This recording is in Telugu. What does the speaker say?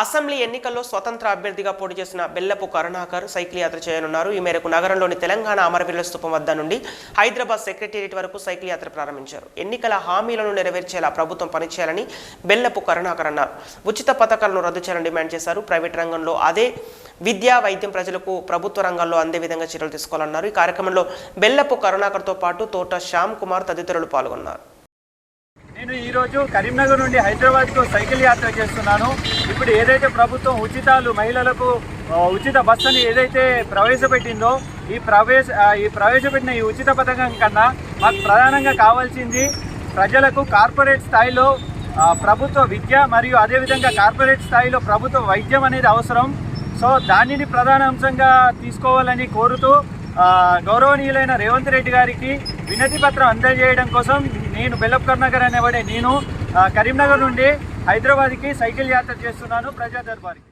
అసెంబ్లీ ఎన్నికల్లో స్వతంత్ర అభ్యర్థిగా పోటీ చేసిన బెల్లపు కరుణాకర్ సైకిల్ యాత్ర చేయనున్నారు. ఈ మేరకు నగరంలోని తెలంగాణ అమరవీరుల స్థూపం వద్ద నుండి హైదరాబాద్ సెక్రటేరియట్ వరకు సైకిల్ యాత్ర ప్రారంభించారు. ఎన్నికల హామీలను నెరవేర్చేలా ప్రభుత్వం పనిచేయాలని బెల్లపు కరుణాకర్ అన్నారు. ఉచిత పథకాలను రద్దు చేయాలని డిమాండ్ చేశారు. ప్రైవేట్ రంగంలో అదే విద్యా వైద్యం ప్రజలకు ప్రభుత్వ రంగాల్లో అందే విధంగా చర్యలు తీసుకోవాలన్నారు. ఈ కార్యక్రమంలో బెల్లపు కరుణాకర్తో పాటు తోట శ్యామ్ కుమార్ తదితరులు పాల్గొన్నారు. నేను ఈరోజు కరీంనగర్ నుండి హైదరాబాద్కు సైకిల్ యాత్ర చేస్తున్నాను. ఇప్పుడు ఏదైతే ప్రభుత్వం ఉచితాలు మహిళలకు ఉచిత బస్సుని ఏదైతే ప్రవేశపెట్టిందో ఈ ప్రవేశ ఈ ప్రవేశపెట్టిన ఈ ఉచిత పథకం కన్నా మాకు ప్రధానంగా కావాల్సింది ప్రజలకు కార్పొరేట్ స్థాయిలో ప్రభుత్వ విద్య మరియు అదేవిధంగా కార్పొరేట్ స్థాయిలో ప్రభుత్వ వైద్యం అనేది అవసరం. సో దానిని ప్రధాన అంశంగా తీసుకోవాలని కోరుతూ గౌరవనీయులైన రేవంత్ రెడ్డి గారికి వినతి పత్రం అందజేయడం కోసం నేను బెల్లప్ నగర్ అనేవాడే. నేను కరీంనగర్ నుండి హైదరాబాద్కి సైకిల్ యాత్ర చేస్తున్నాను ప్రజా దర్బార్కి